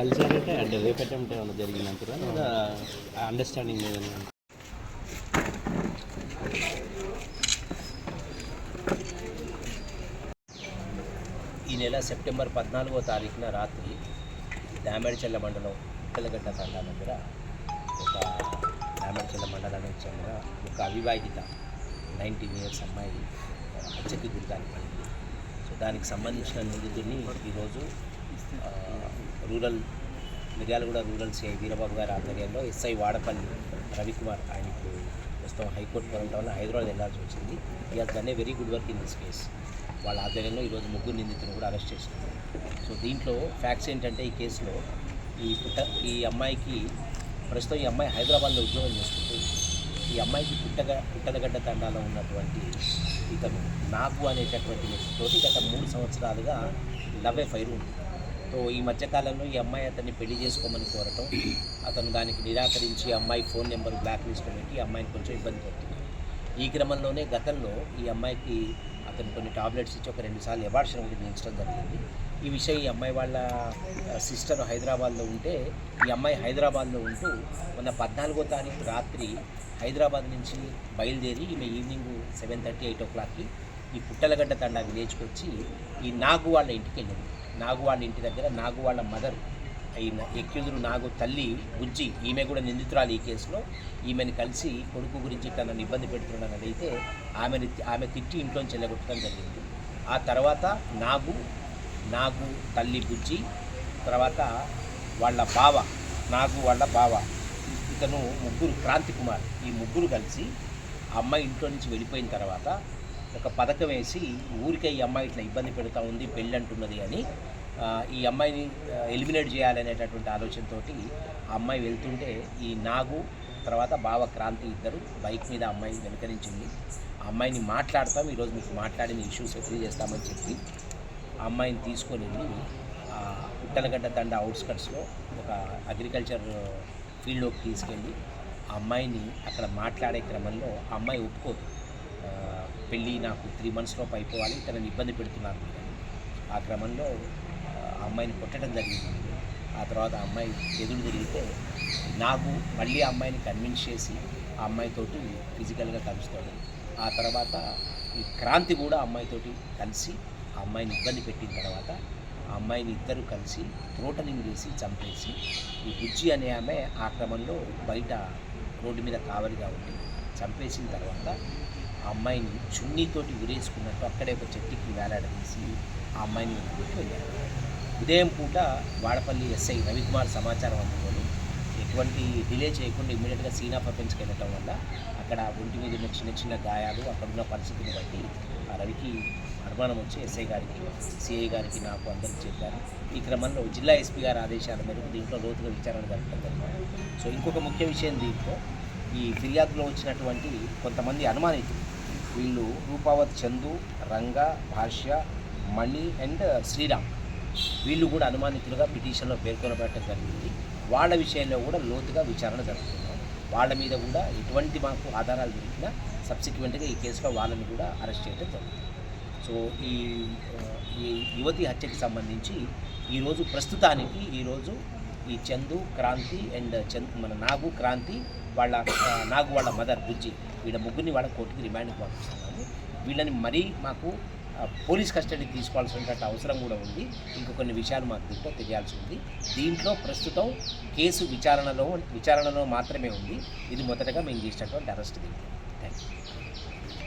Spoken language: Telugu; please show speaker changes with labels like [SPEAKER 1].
[SPEAKER 1] కల్చర్ అంటే అంటే అటెంప్ట్ ఏమైనా జరిగిందంటారా? లేదా అండర్స్టాండింగ్ ఏదైనా
[SPEAKER 2] ఈ నెల సెప్టెంబర్ పద్నాలుగో తారీఖున రాత్రి దామేడ్చెల్ల మండలం పిల్లగడ్డ తండా దగ్గర ఒక దామేడ్చెల్ల మండలానికి చెందిన ఒక అవివాహిత నైన్టీన్ ఇయర్స్ అమ్మాయి హత్యకి గురికాని పడింది సో దానికి సంబంధించిన నిందితుడిని ఈరోజు rural Miryalaguda rural CI Veerababu గారి ఆధ్వర్యంలో ఎస్ఐ వాడపల్లి రవికుమార్ ఆయన ఇప్పుడు ప్రస్తుతం హైకోర్టు పరంగా వల్ల హైదరాబాద్ వెళ్ళాల్సి వచ్చింది. ఇక దాన్ని very good work in this case. వాళ్ళ ఆధ్వర్యంలో ఈరోజు ముగ్గురు నిందితులను కూడా అరెస్ట్ చేసినారు సో దీంట్లో ఫ్యాక్ట్స్ ఏంటంటే ఈ కేసులో ఈ పుట్ట ఈ అమ్మాయికి ప్రస్తుతం ఈ అమ్మాయి హైదరాబాద్లో ఉద్యోగం చేస్తుంది. ఈ అమ్మాయికి పుట్టగ పుట్టలగడ్డ తండాలో ఉన్నటువంటి ఇతను నాగు అనేటటువంటి వ్యక్తితోటి గత మూడు సంవత్సరాలుగా లవ్ ఎఫైర్ ఉంది. సో ఈ మధ్యకాలంలో ఈ అమ్మాయి అతన్ని పెళ్ళి చేసుకోమని కోరటం అతను దానికి నిరాకరించి అమ్మాయి ఫోన్ నెంబర్ బ్లాక్ లిస్ట్లో పెట్టి ఈ అమ్మాయిని కొంచెం ఇబ్బంది పడుతుంది ఈ క్రమంలోనే గతంలో ఈ అమ్మాయికి అతను కొన్ని టాబ్లెట్స్ ఇచ్చి ఒక రెండు సార్లు ఎబార్షన్ ఒకటి జరిగింది. ఈ విషయం ఈ అమ్మాయి వాళ్ళ సిస్టర్ హైదరాబాద్లో ఉంటే ఈ అమ్మాయి హైదరాబాద్లో ఉంటూ మొన్న పద్నాలుగో తారీఖు రాత్రి హైదరాబాద్ నుంచి బయలుదేరి ఈమె ఈవినింగ్ సెవెన్ థర్టీ ఎయిట్ ఓ క్లాక్కి ఈ పుట్టలగడ్డ తండా విలేజ్కి వచ్చి ఈ నాగు వాళ్ళ ఇంటికి వెళ్ళింది. నాగు వాళ్ళ ఇంటి దగ్గర నాగు వాళ్ళ మదర్ అయిన ఎక్కిందురు నాగు తల్లి బుజ్జి ఈమె కూడా నిందితురాలు ఈ కేసులో. ఈమెను కలిసి కొడుకు గురించి తనని ఇబ్బంది పెడుతున్నదైతే అడిగితే ఆమె తిట్టి ఇంట్లోంచి వెళ్ళగొట్టడం జరిగింది. ఆ తర్వాత నాగు నాగు తల్లి బుజ్జి తర్వాత వాళ్ళ బావ నాగు వాళ్ళ బావ ఇతను ముగ్గురు క్రాంతి కుమార్ ఈ ముగ్గురు కలిసి ఆ అమ్మాయి ఇంట్లో నుంచి వెళ్ళిపోయిన తర్వాత ఒక పథకం వేసి ఊరికే ఈ అమ్మాయి ఇట్లా ఇబ్బంది పెడతా ఉంది పెళ్ళి అంటున్నది అని ఈ అమ్మాయిని ఎలిమినేట్ చేయాలనేటటువంటి ఆలోచనతో ఆ అమ్మాయి వెళ్తుంటే ఈ నాగు తర్వాత బావ క్రాంతి ఇద్దరు బైక్ మీద అమ్మాయి వెనకరించింది ఆ అమ్మాయిని మాట్లాడతాం ఈరోజు మీకు మాట్లాడిన ఇష్యూస్ సెటిల్ చేస్తామని చెప్పి ఆ అమ్మాయిని తీసుకొని వెళ్ళి పుట్టలగడ్డ దండ అవుట్స్కట్స్లో ఒక అగ్రికల్చర్ ఫీల్డ్లోకి తీసుకెళ్ళి ఆ అమ్మాయిని అక్కడ మాట్లాడే క్రమంలో ఆ అమ్మాయి ఒప్పుకోదు. పెళ్ళి నాకు త్రీ మంత్స్లోపు అయిపోవాలి తనని ఇబ్బంది పెడుతున్నారు ఆ క్రమంలో ఆ అమ్మాయిని కొట్టడం జరిగింది. ఆ తర్వాత ఆ అమ్మాయి ఎదురు తిరిగితే నాకు మళ్ళీ ఆ అమ్మాయిని కన్విన్స్ చేసి ఆ అమ్మాయితోటి ఫిజికల్గా కలుస్తాడు. ఆ తర్వాత ఈ క్రాంతి కూడా అమ్మాయితో అమ్మాయితోటి కలిసి ఆ అమ్మాయిని ఇబ్బంది పెట్టిన తర్వాత ఆ అమ్మాయిని ఇద్దరు కలిసి త్రోటలింగ్ చేసి చంపేసి ఈ బుజ్జి అనే ఆమె ఆ క్రమంలో బయట రోడ్డు మీద కావలిగా ఉండి చంపేసిన తర్వాత ఆ అమ్మాయిని చున్నీతోటి ఉరేసుకున్నట్టు అక్కడే ఒక చెట్టుకి వేలాడదీసి ఆ అమ్మాయిని వెతుకుతూ వెళ్ళారు. ఉదయం పూట వాడపల్లి ఎస్ఐ రవికుమార్ సమాచారం అందుకొని ఎటువంటి డిలే చేయకుండా ఇమ్మీడియట్గా సీన్ ఆఫ్ అఫెన్స్కి వెళ్ళటం వల్ల అక్కడ ఒంటి మీద ఉన్న చిన్న చిన్న గాయాలు అక్కడున్న పరిస్థితిని బట్టి ఆ రవికి అనుమానం వచ్చి ఎస్ఐ గారికి సిఐ గారికి నాకు అందరికి చెప్పారు. ఈ క్రమంలో జిల్లా ఎస్పీ గారి ఆదేశాల మేరకు దీంట్లో లోతుగా విచారణ జరపడం జరిగింది. సో ఇంకొక ముఖ్య విషయం దీంట్లో ఈ ఫిర్యాదులో వచ్చినటువంటి కొంతమంది అనుమానితులు వీళ్ళు రూపావత్ చందు రంగ భాష్య మణి అండ్ శ్రీరామ్. వీళ్ళు కూడా అనుమానితులుగా పిటిషన్లో పేర్కొనబడటం జరిగింది. వాళ్ళ విషయంలో కూడా లోతుగా విచారణ జరుగుతున్నాం వాళ్ళ మీద కూడా ఎటువంటి మాకు ఆధారాలు దొరికినా సబ్సిక్వెంట్గా ఈ కేసులో వాళ్ళని కూడా అరెస్ట్ చేయడం జరుగుతుంది. సో ఈ ఈ యువతి హత్యకి సంబంధించి ఈరోజు ప్రస్తుతానికి ఈరోజు ఈ చందు క్రాంతి అండ్ చంద్ మన నాగు క్రాంతి వాళ్ళ నాకు వాళ్ళ మదర్ బుజ్జి. వీళ్ళ ముగ్గురిని వాళ్ళ కోర్టుకి రిమాండ్కి పంపిస్తున్నాము. వీళ్ళని మరీ మాకు పోలీస్ కస్టడీకి తీసుకోవాల్సినటువంటి అవసరం కూడా ఉంది. ఇంకొక కొన్ని విషయాలు మాకు దీంట్లో తెలియాల్సి ఉంది. దీంట్లో ప్రస్తుతం కేసు విచారణలో విచారణలో మాత్రమే ఉంది. ఇది మొదటగా మేము చేసినటువంటి అరెస్ట్ దీంట్లో థ్యాంక్ యూ